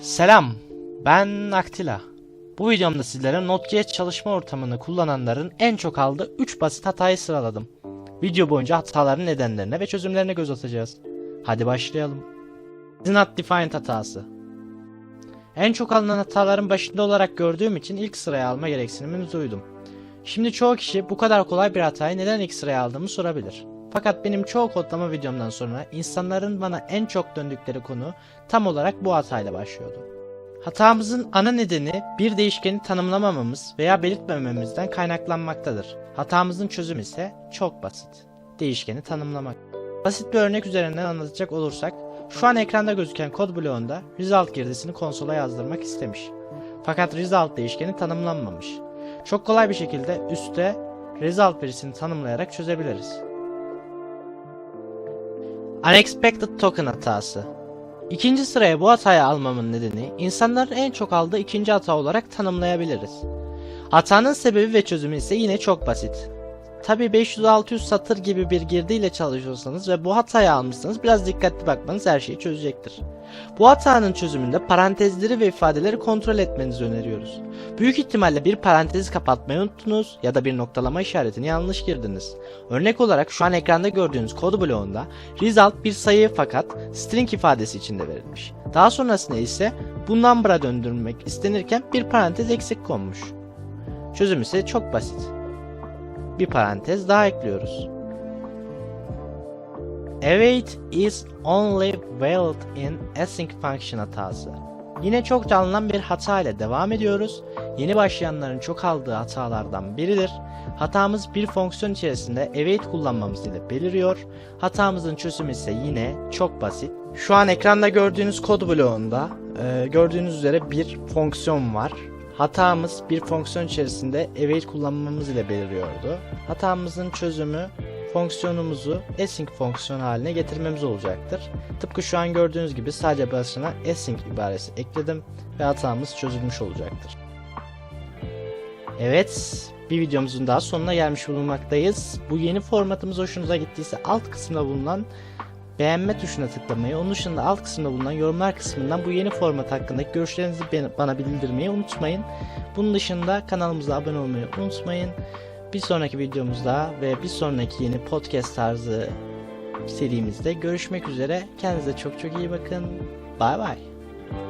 Selam, ben Aktila. Bu videomda sizlere Node.js çalışma ortamını kullananların en çok aldığı 3 basit hatayı sıraladım. Video boyunca hataların nedenlerine ve çözümlerine göz atacağız. Hadi başlayalım. Not defined hatası. En çok alınan hataların başında olarak gördüğüm için ilk sıraya alma gereksinimini duydum. Şimdi çoğu kişi bu kadar kolay bir hatayı neden ilk sıraya aldığımı sorabilir. Fakat benim çoğu kodlama videomdan sonra insanların bana en çok döndükleri konu tam olarak bu hatayla başlıyordu. Hatamızın ana nedeni bir değişkeni tanımlamamamız veya belirtmememizden kaynaklanmaktadır. Hatamızın çözümü ise çok basit. Değişkeni tanımlamak. Basit bir örnek üzerinden anlatacak olursak, şu an ekranda gözüken kod bloğunda result girdisini konsola yazdırmak istemiş. Fakat result değişkeni tanımlanmamış. Çok kolay bir şekilde üstte result verisini tanımlayarak çözebiliriz. Unexpected token hatası. İkinci sıraya bu hatayı almamın nedeni insanların en çok aldığı ikinci hata olarak tanımlayabiliriz. Hatanın sebebi ve çözümü ise yine çok basit. Tabi 500-600 satır gibi bir girdiyle çalışıyorsanız ve bu hatayı almışsanız biraz dikkatli bakmanız her şeyi çözecektir. Bu hatanın çözümünde parantezleri ve ifadeleri kontrol etmenizi öneriyoruz. Büyük ihtimalle bir parantezi kapatmayı unuttunuz ya da bir noktalama işaretini yanlış girdiniz. Örnek olarak şu an ekranda gördüğünüz kod bloğunda result bir sayı fakat string ifadesi içinde verilmiş. Daha sonrasında ise bu number'a döndürmek istenirken bir parantez eksik konmuş. Çözüm ise çok basit. Bir parantez daha ekliyoruz. Await is only valid in async function hatası. Yine çok canlanan bir hata ile devam ediyoruz. Yeni başlayanların çok aldığı hatalardan biridir. Hatamız bir fonksiyon içerisinde await kullanmamız ile beliriyor. Hatamızın çözümü ise yine çok basit. Şu an ekranda gördüğünüz kod bloğunda e, gördüğünüz üzere bir fonksiyon var. Hatamız bir fonksiyon içerisinde await kullanmamız ile beliriyordu. Hatamızın çözümü fonksiyonumuzu async fonksiyon haline getirmemiz olacaktır. Tıpkı şu an gördüğünüz gibi sadece başına async ibaresi ekledim ve hatamız çözülmüş olacaktır. Evet, bir videomuzun daha sonuna gelmiş bulunmaktayız. Bu yeni formatımız hoşunuza gittiyse alt kısımda bulunan beğenme tuşuna tıklamayı, onun dışında alt kısımda bulunan yorumlar kısmından bu yeni format hakkındaki görüşlerinizi bana bildirmeyi unutmayın. Bunun dışında kanalımıza abone olmayı unutmayın. Bir sonraki videomuzda ve bir sonraki yeni podcast tarzı serimizde görüşmek üzere. Kendinize çok çok iyi bakın. Bay bay.